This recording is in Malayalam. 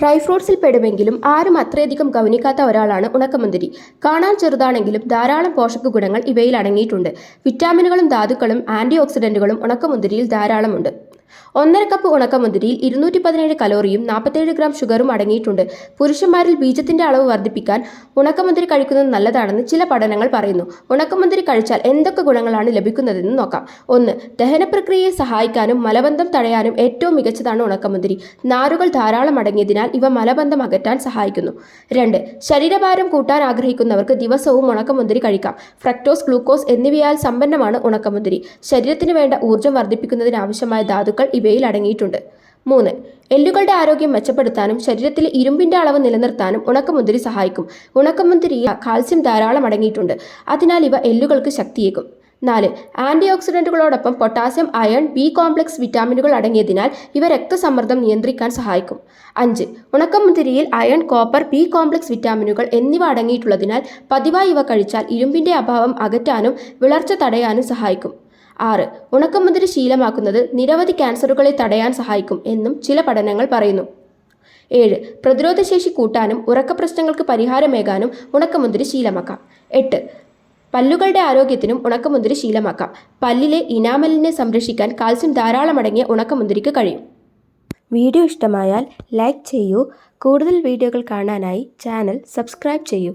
ഡ്രൈ ഫ്രൂട്ട്സിൽ പെടുമെങ്കിലും ആരും അത്രയധികം ഗൗനിക്കാത്ത ഒരാളാണ് ഉണക്കമുന്തിരി. കാണാൻ ചെറുതാണെങ്കിലും ധാരാളം പോഷക ഗുണങ്ങൾ ഇവയിൽ അടങ്ങിയിട്ടുണ്ട്. വിറ്റാമിനുകളും ധാതുക്കളും ആന്റി ഓക്സിഡന്റുകളും ഉണക്കമുന്തിരിയിൽ ധാരാളമുണ്ട്. ഒന്നര കപ്പ് ഉണക്കമുന്തിരിയിൽ ഇരുന്നൂറ്റി പതിനേഴ് കലോറിയും നാൽപ്പത്തേഴ് ഗ്രാം ഷുഗറും അടങ്ങിയിട്ടുണ്ട്. പുരുഷന്മാരിൽ ബീജത്തിന്റെ അളവ് വർദ്ധിപ്പിക്കാൻ ഉണക്കമുന്തിരി കഴിക്കുന്നത് നല്ലതാണെന്ന് ചില പഠനങ്ങൾ പറയുന്നു. ഉണക്കമുന്തിരി കഴിച്ചാൽ എന്തൊക്കെ ഗുണങ്ങളാണ് ലഭിക്കുന്നതെന്ന് നോക്കാം. ഒന്ന് ദഹന പ്രക്രിയയെ സഹായിക്കാനും മലബന്ധം തടയാനും ഏറ്റവും മികച്ചതാണ് ഉണക്കമുന്തിരി. നാരുകൾ ധാരാളം അടങ്ങിയതിനാൽ ഇവ മലബന്ധം അകറ്റാൻ സഹായിക്കുന്നു. രണ്ട് ശരീരഭാരം കൂട്ടാൻ ആഗ്രഹിക്കുന്നവർക്ക് ദിവസവും ഉണക്കമുന്തിരി കഴിക്കാം. ഫ്രക്ടോസ് ഗ്ലൂക്കോസ് എന്നിവയാൽ സമ്പന്നമാണ് ഉണക്കമുന്തിരി. ശരീരത്തിന് വേണ്ട ഊർജം വർദ്ധിപ്പിക്കുന്നതിനാവശ്യമായ ധാതുക്കൾ ഇവയിൽ അടങ്ങിയിട്ടുണ്ട്. മൂന്ന് എല്ലുകളുടെ ആരോഗ്യം മെച്ചപ്പെടുത്താനും ശരീരത്തിലെ ഇരുമ്പിന്റെ അളവ് നിലനിർത്താനും ഉണക്കമുന്തിരി സഹായിക്കും. ഉണക്കമുന്തിരിയിൽ കാൽസ്യം ധാരാളം അടങ്ങിയിട്ടുണ്ട്. അതിനാൽ ഇവ എല്ലുകൾക്ക് ശക്തിയേകും. നാല് ആന്റി ഓക്സിഡന്റുകളോടൊപ്പം പൊട്ടാസ്യം അയൺ ബി കോംപ്ലക്സ് വിറ്റാമിനുകൾ അടങ്ങിയതിനാൽ ഇവ രക്തസമ്മർദ്ദം നിയന്ത്രിക്കാൻ സഹായിക്കും. അഞ്ച് ഉണക്കമുന്തിരിയിൽ അയൺ കോപ്പർ ബി കോംപ്ലക്സ് വിറ്റാമിനുകൾ എന്നിവ അടങ്ങിയിട്ടുള്ളതിനാൽ പതിവായി ഇവ കഴിച്ചാൽ ഇരുമ്പിന്റെ അഭാവം അകറ്റാനും വിളർച്ച തടയാനും സഹായിക്കും. ആറ്. ഉണക്കമുന്തിരി ശീലമാക്കുന്നത് നിരവധി ക്യാൻസറുകളെ തടയാൻ സഹായിക്കും എന്നും ചില പഠനങ്ങൾ പറയുന്നു. ഏഴ്. പ്രതിരോധശേഷി കൂട്ടാനും ഉറക്ക പ്രശ്നങ്ങൾക്ക് പരിഹാരമേകാനും ഉണക്കമുന്തിരി ശീലമാക്കാം. എട്ട്. പല്ലുകളുടെ ആരോഗ്യത്തിനും ഉണക്കമുന്തിരി ശീലമാക്കാം. പല്ലിലെ ഇനാമലിനെ സംരക്ഷിക്കാൻ കാൽസ്യം ധാരാളം അടങ്ങിയ ഉണക്കമുന്തിരിക്ക് കഴിയും. വീഡിയോ ഇഷ്ടമായാൽ ലൈക്ക് ചെയ്യൂ. കൂടുതൽ വീഡിയോകൾ കാണാനായി ചാനൽ സബ്സ്ക്രൈബ് ചെയ്യൂ.